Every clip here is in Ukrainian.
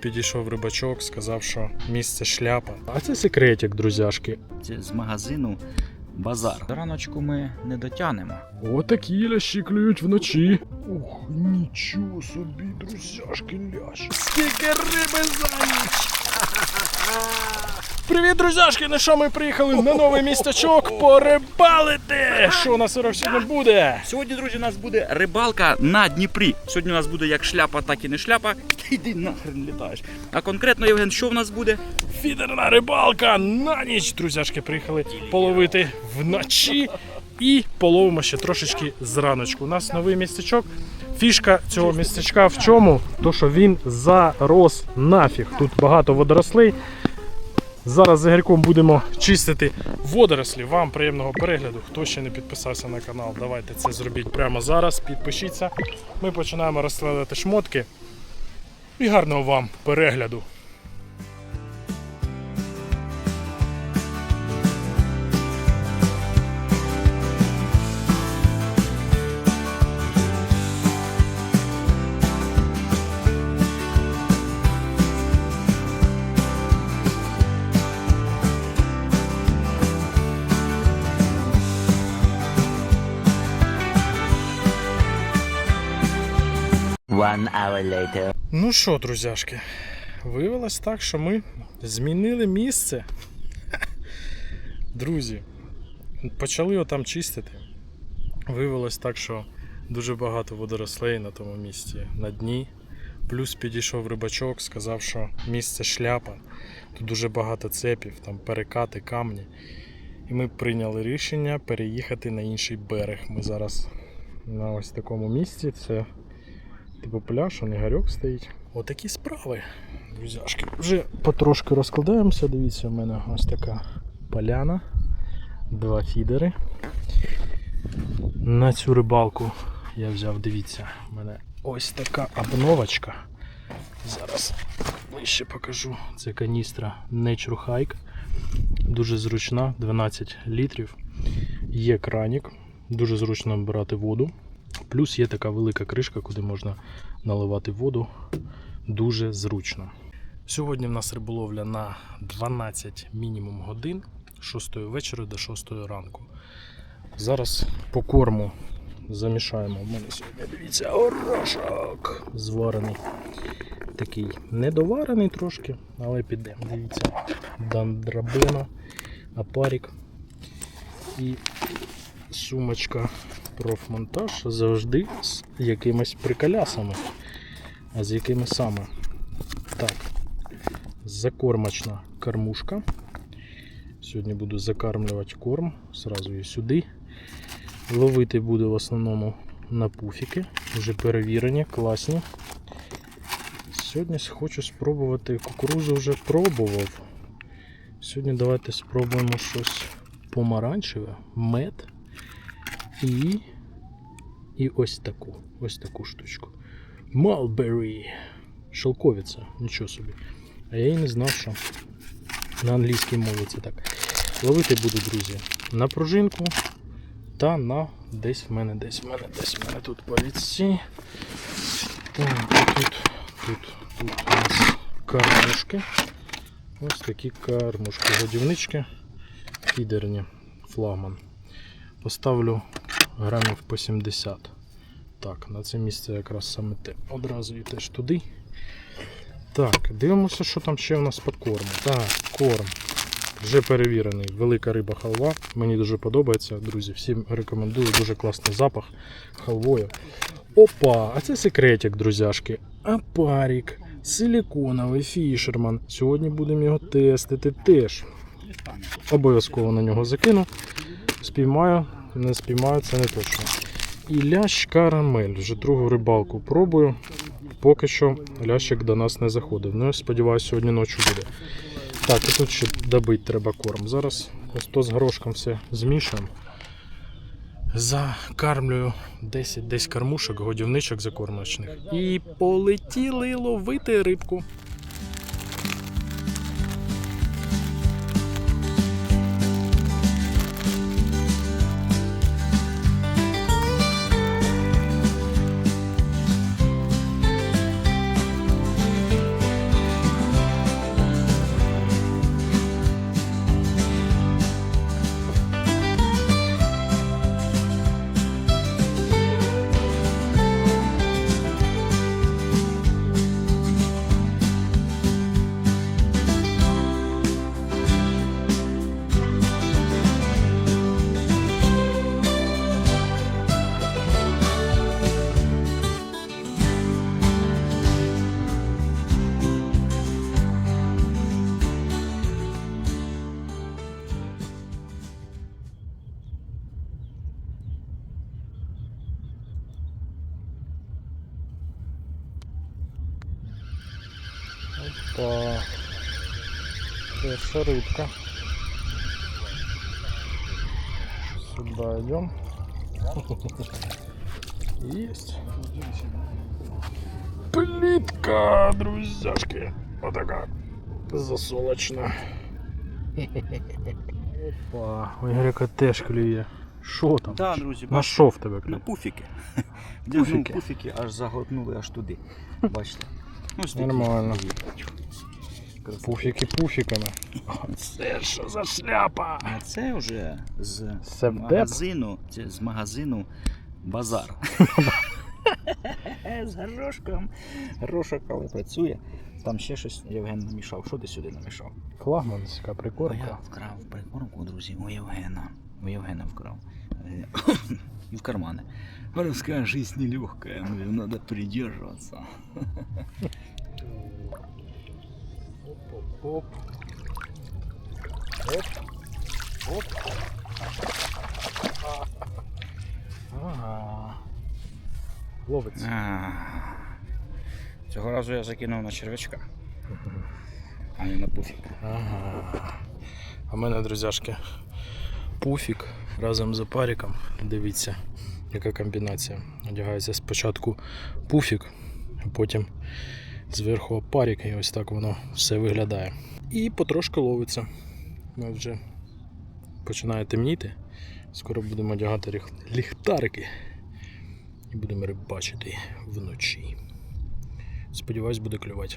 Підійшов рибачок, сказав, що місце шляпа. А це секретик, друзяшки. Це з магазину Базар. До раночку ми не дотянемо. Отакі лящі клюють вночі. Ух, нічого собі, друзяшки, лящ. Скільки риби за ніч! Привіт, друзяшки! Ну що ми приїхали на новий містечок порибалити! Що у нас сьогодні буде? Сьогодні, друзі, у нас буде рибалка на Дніпрі. Сьогодні у нас буде як шляпа, так і не шляпа. Іди нахрен літаєш. А конкретно, Євген, що в нас буде? Фідерна рибалка на ніч, друзяшки, приїхали половити вночі і половимо ще трошечки зраночку. У нас новий містечок. Фішка цього містечка в чому? То, що він зарос нафіг. Тут багато водорослей. Зараз з Ігорьком будемо чистити водорослі. Вам приємного перегляду. Хто ще не підписався на канал, давайте це зробіть прямо зараз. Підпишіться. Ми починаємо розкладати шмотки. І гарного вам перегляду. Hour later. Ну що, друзяшки, виявилось так, що ми змінили місце. Друзі, почали отам чистити. Виявилось так, що дуже багато водорослей на тому місці на дні. Плюс підійшов рибачок, сказав, що місце шляпа. Тут дуже багато цепів, там перекати, камні. І ми прийняли рішення переїхати на інший берег. Ми зараз на ось такому місці. Це Типу пляж, он Ігорьок стоїть. Отакі справи, друзяшки. Вже потрошки розкладаємося. Дивіться, у мене ось така поляна, два фідери. На цю рибалку я взяв, дивіться, у мене ось така обновочка. Зараз ближче покажу. Це каністра Nature Hike. Дуже зручна, 12 літрів. Є кранік, дуже зручно набирати воду. Плюс є така велика кришка, куди можна наливати воду. Дуже зручно. Сьогодні в нас риболовля на 12 мінімум годин з 6 вечора до 6 ранку. Зараз по корму замішаємо. У мене сьогодні, дивіться, орошок зварений. Такий недоварений трошки, але піде. Дивіться, дандрабена, апарік і сумочка профмонтаж завжди з якимись приколясами. А з якими саме? Так, закормочна кормушка. Сьогодні буду закармлювати корм, зразу її сюди. Ловити буду в основному на пуфіки, вже перевірені, класні. Сьогодні хочу спробувати кукурузу вже пробував. Сьогодні давайте спробуємо щось помаранчеве, мед. І. І ось таку. Ось таку штучку. Mulberry. Шелковиця, нічого собі. А я і не знав, що на англійській мові це так. Ловити буду, друзі, на пружинку та на десь в мене, десь в мене, десь в мене тут поліці. Так, тут, тут, тут у нас кормушки. Ось такі кормушки, годівнички, фідерні, флагман. Поставлю грамів по 70. Так, на це місце якраз саме те. Одразу і теж туди. Так, дивимося, що там ще в нас під кормом. Так, корм. Вже перевірений. Велика риба халва. Мені дуже подобається, друзі. Всім рекомендую. Дуже класний запах халвою. Опа! А це секретик, друзяшки. Апарік. Силіконовий фішерман. Сьогодні будемо його тестити теж. Обов'язково на нього закину. Спіймаю, не спіймаю, це не точно. І лящ карамель. Вже другу рибалку пробую. Поки що лящик до нас не заходив. Ну, я сподіваюся, сьогодні ночі буде. Так, і тут ще добити треба корм. Зараз ось то з горошком все змішуємо. Закармлюю 10 десь кормушок, годівничок закормочних. І полетіли ловити рибку. Перша рыбка. Сюда идем. Есть. Плитка, друзьяшки. Вот такая. Засолочна. Опа, у Ігоряка теж клює. Що там? Да, друзі, На що в тебе На клює? пуфіки. Пуфіки. Пуфіки. пуфіки аж заглотнули аж туди. Бачите? Ось такі. Нормально. Красота. Пуфіки пуфіками. Це що за шляпа? А це вже з Севдеп? магазину, це з магазину Базар. з горошком. Горошок, коли працює. Там ще щось Євген намішав. Що ти сюди намішав? Флагманська А я прикормка. вкрав прикормку, друзі, у Євгена. У Євгена вкрав. І в кармани. Морская жизнь нелегкая, надо придерживаться. Оп. Оп. Оп. Ага. Ловиться. А, Цього разу я закинув на червячка, а не на пуфік. Ага. А в мене, друзяшки, пуфік разом з опариком. Дивіться, яка комбінація. Одягається спочатку пуфік, а потім зверху опарик, і ось так воно все виглядає. І потрошки ловиться. Ми вже починає темніти. Скоро будемо одягати ліхтарики і будемо рибачити вночі. Сподіваюсь, буде клювати.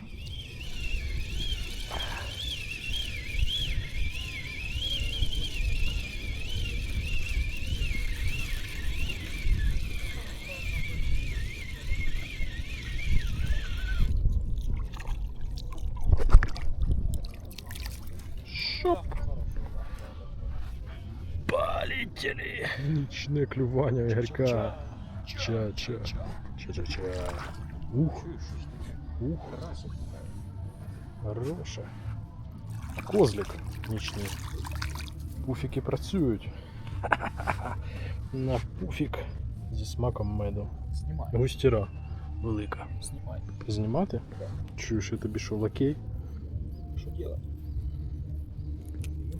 Нічне клювання Ігорька. Ча-ча. Ча-ча-ча. Ух. Ух. Хороше. Козлик нічний. Пуфіки працюють. На пуфік зі смаком меду. Знімай, Густіра велика. знімай. Знімати? Чуєш, я тобі що, лакей? Що робити?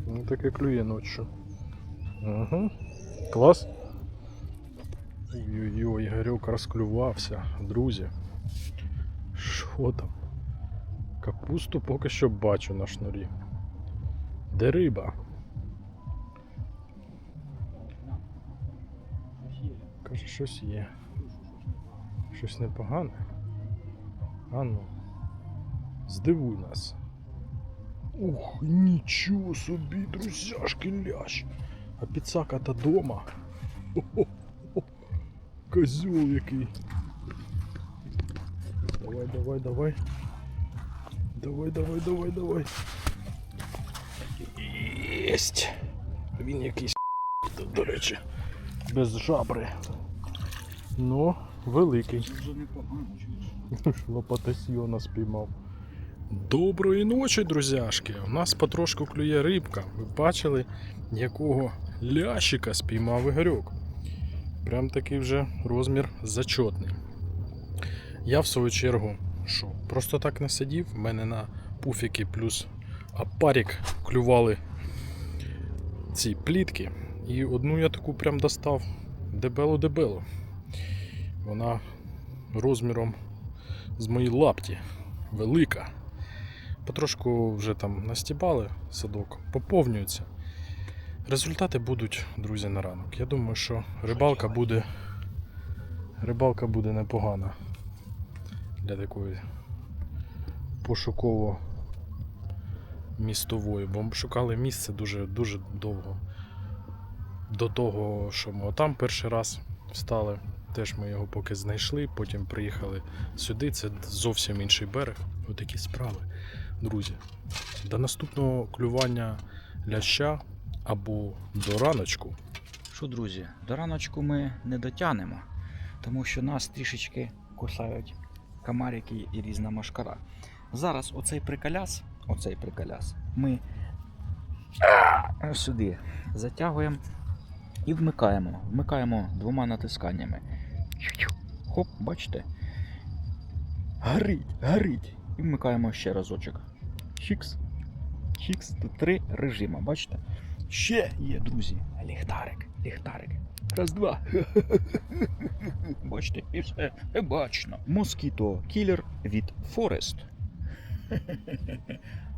Ну таке клює ночью. Угу. Клас. Ой-ой-ой, Ігорьок розклювався, друзі. Що там? Капусту поки що бачу на шнурі. Де риба? Каже, щось є. Щось непогане. А ну. Здивуй нас. Ух, нічого собі, друзяшки лящ. А підсака-то дома. Хо-хо-хо. Який. Давай, давай, давай. Давай, давай, давай, давай. Єсть. Він якийсь тут, до речі. Без жабри. Ну, великий. Лопатасьйона спіймав. Доброї ночі, друзяшки! У нас потрошку клює рибка. Ви бачили, якого лящика спіймав Ігорьок. Прям такий вже розмір зачотний. Я в свою чергу що, просто так не сидів. В мене на пуфіки плюс апарік клювали ці плітки. І одну я таку прям достав дебело-дебело. Вона розміром з моїй лапті. Велика. Потрошку вже там настібали садок, поповнюється. Результати будуть, друзі, на ранок. Я думаю, що рибалка буде. Рибалка буде непогана для такої пошуково містової, бо ми шукали місце дуже дуже довго. До того, що ми отам перший раз встали, теж ми його поки знайшли, потім приїхали сюди. Це зовсім інший берег. Отакі справи. Друзі, до наступного клювання ляща або до раночку. Що, друзі, до раночку ми не дотягнемо, тому що нас трішечки кусають комарики і різна машкара. Зараз оцей приколяс, оцей приколяс, ми сюди затягуємо і вмикаємо. Вмикаємо двома натисканнями. Хоп, бачите? Горить, горить. І вмикаємо ще разочок. Хікс. Хікс. Тут три режима, бачите? Ще є, друзі. Ліхтарик, ліхтарик. Раз, два. Бачите, і все бачно. Москіто кілер від Forest.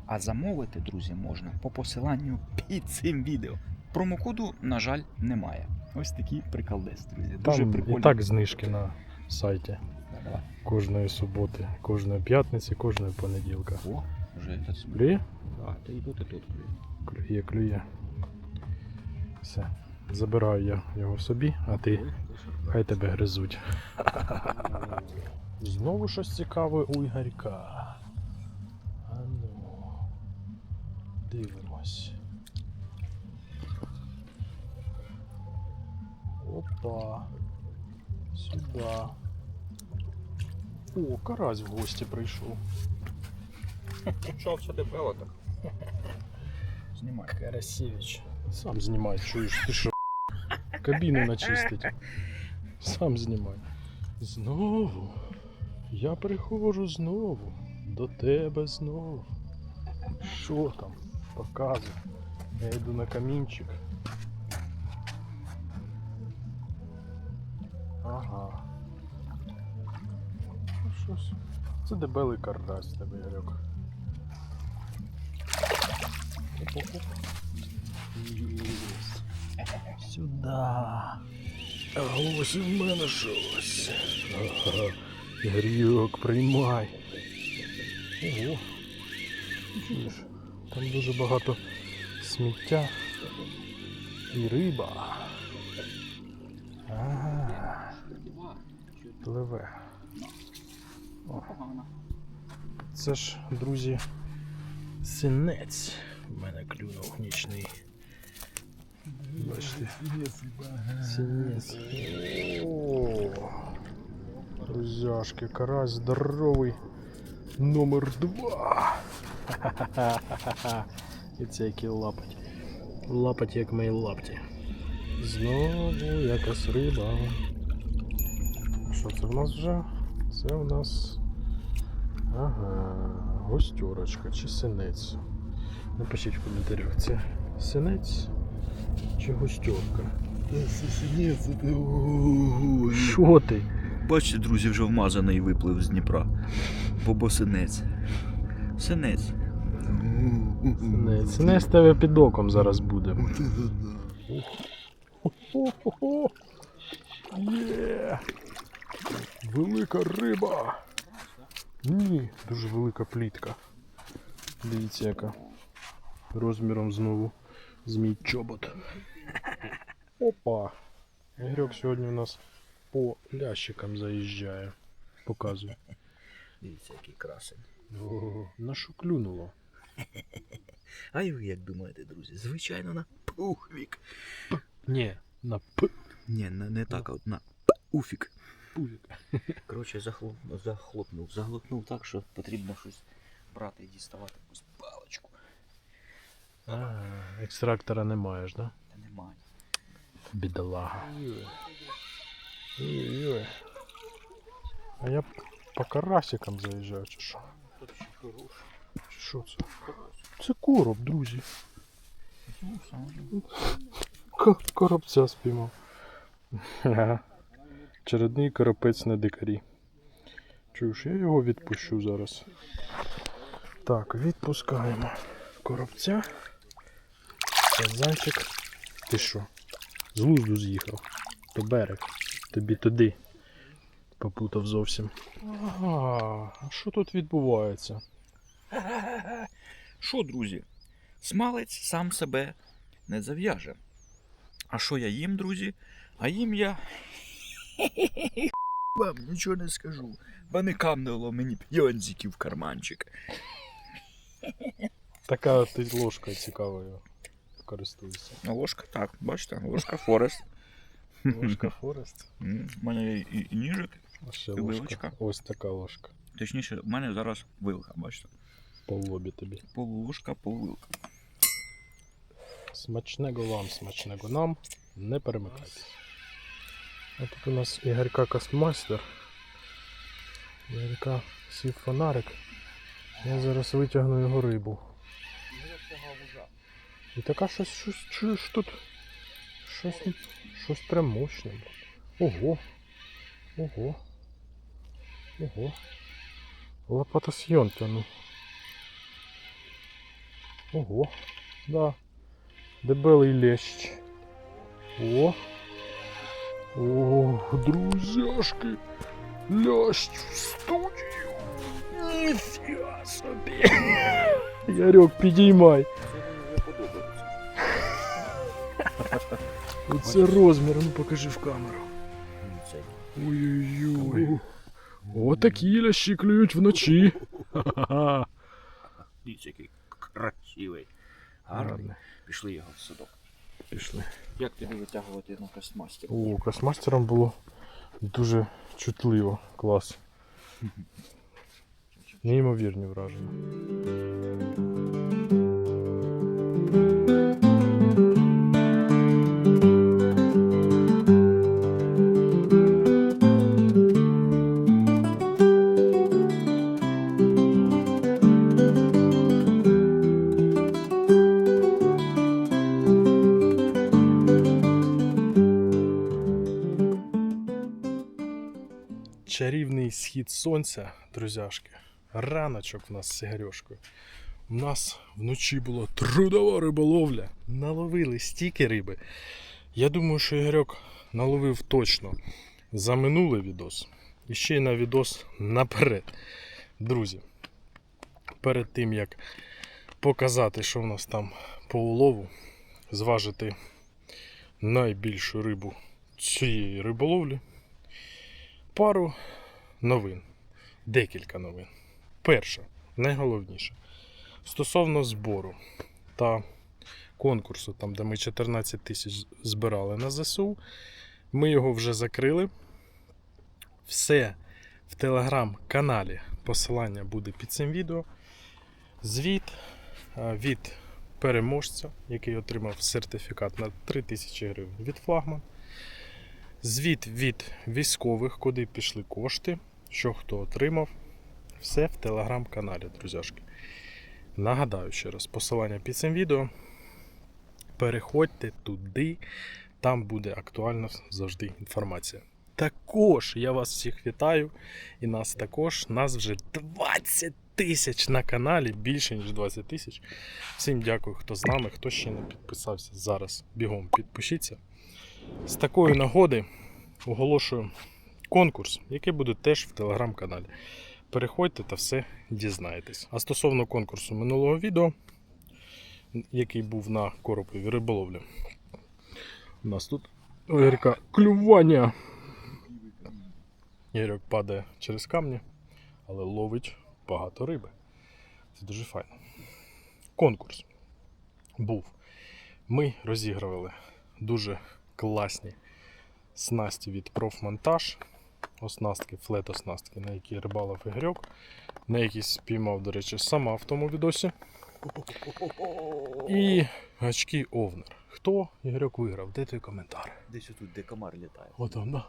А замовити, друзі, можна по посиланню під цим відео. Промокоду, на жаль, немає. Ось такий приколдес, друзі. Дуже Там прикольно. і так знижки на сайті Давай. кожної суботи, кожної п'ятниці, кожної понеділка. О, вже этот Клює? То і тут, і тут клює. Клює, клює. Все. Забираю я його собі, а ти хай тебе гризуть. Знову щось цікаве у Ігорька. А ну. Дивимось. Опа. Сюда. О, карась в гості прийшов. Що все тебе так? Знімай. Карасевич. Сам знімай, чуєш, ти що? Кабіну начистить. Сам знімай. Знову. Я приходжу знову. До тебе знову. Що там? Показуй. Я йду на камінчик. Ага. Ну щось. Це дебелий карась тебе, Ярик. Оп-оп-оп. Сюда. Ось в мене щось. Ага. Приймай. Ого. Чуєш, там дуже багато сміття і риба. Ага. Пливе. О. Це ж, друзі, синець. В мене клюнув нічний. Бачите. Синець. О, Друзяшки, карась здоровий. Номер два. І це який лапать. Лапать як мої лапті. Знову якась риба. Що це в нас вже? Це у нас. Ага, гостюрочка чи синець. Напишіть в коментарях, це синець чи гостюрка? Що ти? Бачите, друзі, вже вмазаний виплив з Дніпра. Побосинець. Синець. Синець. Синець тебе під оком зараз буде. Є! Велика риба. Ні, дуже велика плітка. Дивіться, яка. Розміром знову з мій чобот. Опа. Ігорьок сьогодні у нас по лящикам заїжджає. Показує. Дивіться, який красень. О, на що клюнуло? А і ви як думаєте, друзі? Звичайно, на пухвік. Ні, на п. Ні, не, не так, а от на пуфік. Пузик. Коротше, захлоп, захлопнув. Заглотнув так, що потрібно щось брати і діставати якусь паличку. А, екстрактора не маєш, да? Та немає. Бідолага. А я по карасикам заїжджаю, чи що? Чи що це? Це короб, друзі. Коробця спіймав. Ага. Чередний коропець на дикарі. Чуєш, я його відпущу зараз. Так, відпускаємо коробця. Казанчик. Ти що? З лузду з'їхав. То берег. Тобі туди. Попутав зовсім. Ага, а що тут відбувається? Що, друзі? Смалець сам себе не зав'яже. А що я їм, друзі? А їм я. Вам нічого не скажу. Бо не камнило мені п'йонзиків в карманчик. Така ти ложкою цікавою користуєшся. А ложка так, бачите, ложка Форест. Ложка Форест. У мене є і, і ніжик. Ще І ложка. вилочка. Ось така ложка. Точніше, в мене зараз вилка, бачите. По лобі тобі. Полуложка, полвилка. Смачного вам, смачного нам. Не перемикайте. А тут у нас Ігорька Космастер. Ігорька сів фонарик. Я зараз витягну його рибу. І така щось, щось чуєш тут. Щось, щось прям мощне. Ого. Ого. Ого. Лопатосьйон тяну. Ого. Да. Дебелий лещ. О. О, друзяшки. Лящ в студію. Ніфіга собі. Ярик, підіймай. Оце розмір, ну покажи в камеру. Ой-ой-ой. Отакі лящі клюють вночі. Ха-ха-ха. Дивіться, який красивий. Гарний. Пішли його в садок. Пішли. Як тобі витягувати на кастмастер? О, космастером було дуже чутливо. Клас. Неймовірні враження. Схід сонця, друзяшки. Раночок в нас з Ігорьошкою. У нас вночі була трудова риболовля. Наловили стільки риби. Я думаю, що Ігорьок наловив точно за минулий відос. І ще й на відос наперед. Друзі, перед тим як показати, що в нас там по улову, зважити найбільшу рибу цієї риболовлі пару новин. Декілька новин. Перша, найголовніше. Стосовно збору та конкурсу, там, де ми 14 тисяч збирали на ЗСУ, ми його вже закрили. Все в телеграм-каналі. Посилання буде під цим відео. Звіт від переможця, який отримав сертифікат на 3000 гривень від флагман. Звіт від військових, куди пішли кошти, що хто отримав. Все в телеграм-каналі, друзяшки. Нагадаю ще раз, посилання під цим відео. Переходьте туди, там буде актуальна завжди інформація. Також я вас всіх вітаю. І нас також. Нас вже 20 тисяч на каналі, більше ніж 20 тисяч. Всім дякую, хто з нами, хто ще не підписався. Зараз бігом підпишіться. З такої нагоди оголошую конкурс, який буде теж в телеграм-каналі. Переходьте та все дізнаєтесь. А стосовно конкурсу минулого відео, який був на короповій риболовлі, у нас тут у клювання. Ігорьок падає через камні, але ловить багато риби. Це дуже файно. Конкурс був. Ми розігрували дуже класні снасті від профмонтаж. Оснастки, флет-оснастки, на які рибалив Ігорьок. На які спіймав, до речі, сама в тому відосі. І гачки Овнер. Хто Ігорьок виграв? Де той коментар? Десь отут, де комар літає. Отам, да.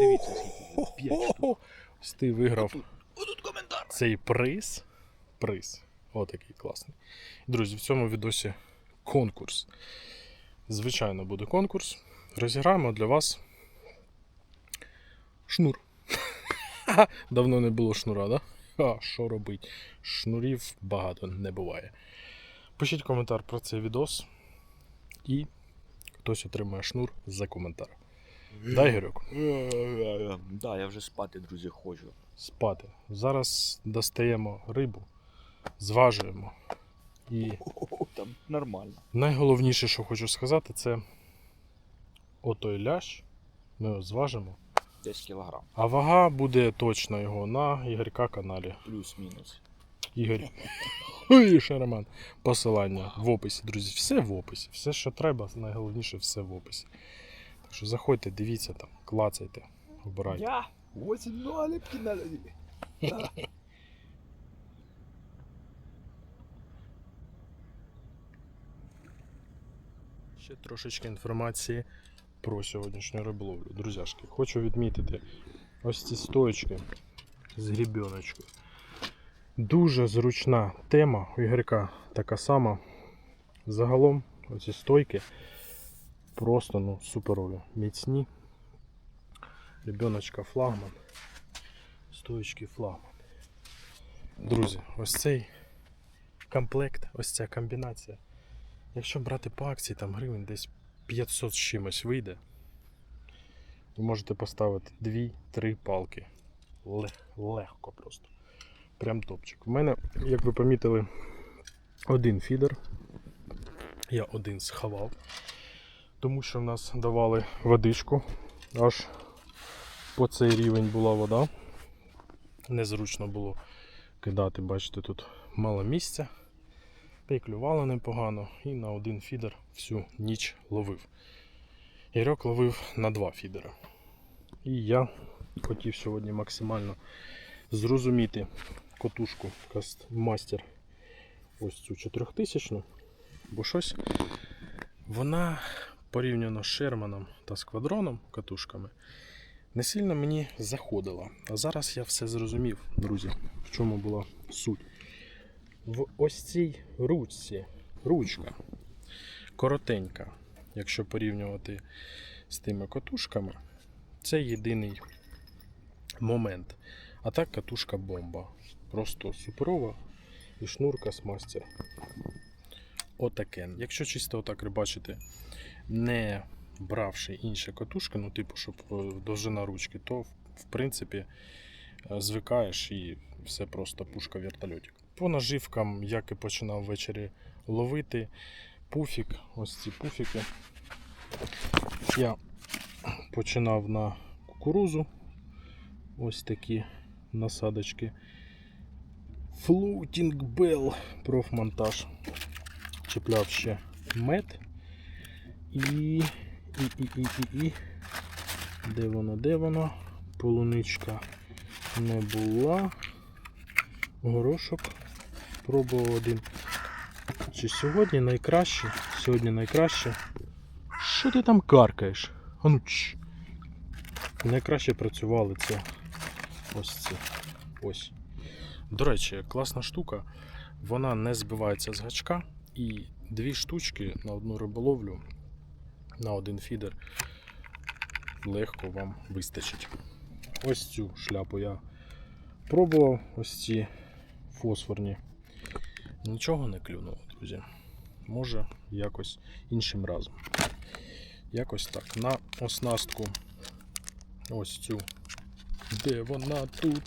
Дивіться, скільки їх. П'ять штук. Ось ти виграв Отут коментар. цей приз. Приз. Отакий класний. Друзі, в цьому відосі конкурс. Звичайно, буде конкурс. Розіграємо для вас шнур. Давно не було шнура, да? А, що робить? Шнурів багато не буває. Пишіть коментар про цей відос. І хтось отримає шнур за коментар. Дай Герьок. Да, я вже спати, друзі, хочу. спати. Зараз достаємо рибу, зважуємо. І Там нормально. найголовніше, що хочу сказати, це отой лящ. Ми його зважимо. 10 кілограм. А вага буде точно його на Ігорька каналі. Плюс-мінус. Ігор. Ой, Шараман. Посилання в описі, друзі. Все в описі. Все, що треба, найголовніше, все в описі. Так що заходьте, дивіться там, клацайте, обирайте. Я 8 наліпки налили. Ще трошечки інформації про сьогоднішню риболовлю. Друзяшки, хочу відмітити ось ці стоечки з грібіночкою. Дуже зручна тема. У Ігоряка така сама. Загалом оці стойки просто ну, суперові. Міцні. Ребеночка флагман. Стоечки флагман. Друзі, ось цей комплект, ось ця комбінація. Якщо брати по акції, там гривень десь 500 з чимось вийде. Ви можете поставити 2-3 палки. Лег- легко просто. Прям топчик. У мене, як ви помітили, один фідер. Я один сховав. Тому що в нас давали водичку. Аж по цей рівень була вода. Незручно було кидати, бачите, тут мало місця. Та й клювало непогано. І на один фідер всю ніч ловив. Ігорьок ловив на два фідера. І я хотів сьогодні максимально зрозуміти котушку Кастмастер ось цю 4000 бо щось вона порівняно з Шерманом та Сквадроном катушками не сильно мені заходила. А зараз я все зрозумів, друзі, в чому була суть. В ось цій ручці, ручка коротенька, якщо порівнювати з тими катушками, це єдиний момент. А так катушка бомба. Просто суперова і шнурка з мастер. Отаке. Якщо чисто отак рибачити, не бравши інші катушки, ну типу, щоб е, довжина ручки, то в- в принципі е, звикаєш і все просто пушка вертольотик. По наживкам, як і починав ввечері ловити, пуфік, ось ці пуфіки. Я починав на кукурузу. Ось такі насадочки. Floating Bell профмонтаж. Чіпляв ще мед. І. І, і, і, і, і. Де воно, де воно? Полуничка не була. Горошок. Пробував один. Чи сьогодні найкраще? Сьогодні найкраще. Що ти там каркаєш? А ну чш. Найкраще працювали це ось ці. Ось. До речі, класна штука. Вона не збивається з гачка. І дві штучки на одну риболовлю, на один фідер легко вам вистачить. Ось цю шляпу я пробував, ось ці фосфорні. Нічого не клюнуло, друзі. Може, якось іншим разом. Якось так. На оснастку ось цю. Де вона тут?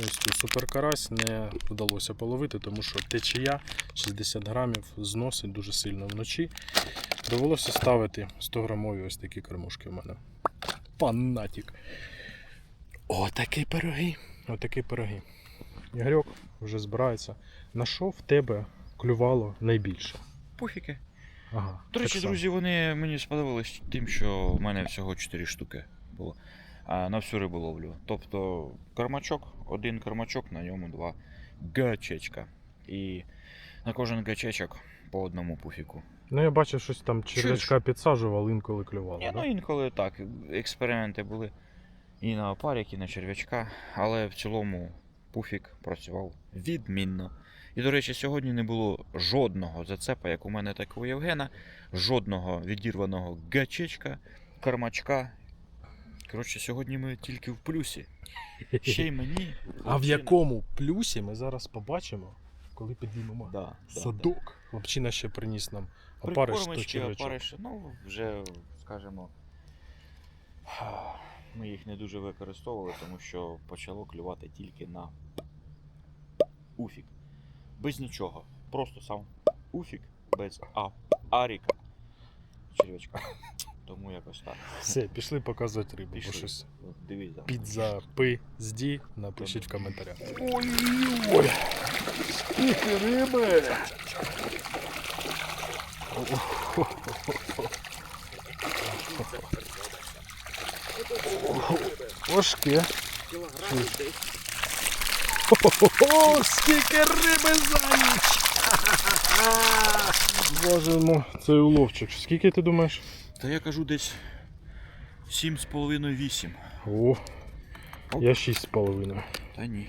Ось цю суперкарась не вдалося половити, тому що течія 60 грамів зносить дуже сильно вночі. Довелося ставити 100 грамові ось такі кормушки в мене. Фанатік. Отакі пироги. Отакі пироги. Ігорьок вже збирається. На що в тебе клювало найбільше? Пуфіки. Ага. До речі, друзі, вони мені сподобались тим, що в мене всього 4 штуки було а, на всю риболовлю. Тобто кормачок, один кормачок, на ньому два гачечка. І на кожен гачечок по одному пуфіку. Ну я бачив, щось там червячка підсаджував, інколи клювало. Ні, да? ну інколи так, експерименти були і на опарик, і на черв'ячка, але в цілому пуфік працював відмінно. І, до речі, сьогодні не було жодного зацепа, як у мене, так і у Євгена, жодного відірваного гачечка, кармачка. Коротше, сьогодні ми тільки в плюсі. Ще й мені. А в якому плюсі ми зараз побачимо, коли підіймемо Да, да, да. садок. Хлопчина ще приніс нам опариш опариші, ну, вже, скажімо, ми їх не дуже використовували, тому що почало клювати тільки на уфік. Без нічого. Просто сам уфік, без а, аріка. Червячка. Тому якось так. Все, пішли показувати рибу, бо Пішли. щось От Дивись, пизді напишіть в коментарях. Ой-ой! Скільки риби! Ошки. О, скільки риби за ніч! Боже мой, цей уловчик. Скільки ти думаєш? Та я кажу десь 7,5-8. О, я шість з половиною. Та ні.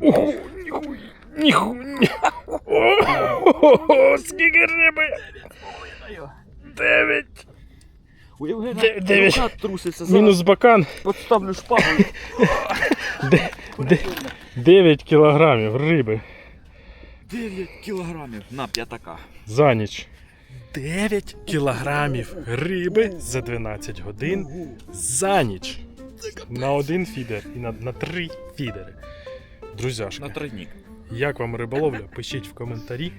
Ого, ніхуй, ніхуй. Ого, скільки риби? Дев'ять. У Євгена Де- дев'ять. рука труситься. Зараз Мінус бакан. підставлю шпагу. Де- де- 9 кілограмів риби 9 кілограмів на п'ятака. за ніч. 9 кілограмів риби за 12 годин за ніч. На один фідер і на, на три фідери. Друзяшки, На тройник. як вам риболовля? Пишіть в коментарі.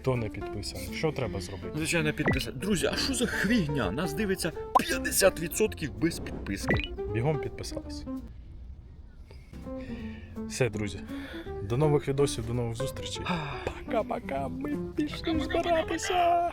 Хто не підписаний. Що треба зробити? Звичайно, підписати. Друзі, а що за хвігня? Нас дивиться 50% без підписки. Бігом підписались. Все, друзі. До нових відосів, до нових зустрічей. Пока-пока. Ми пішли збиратися.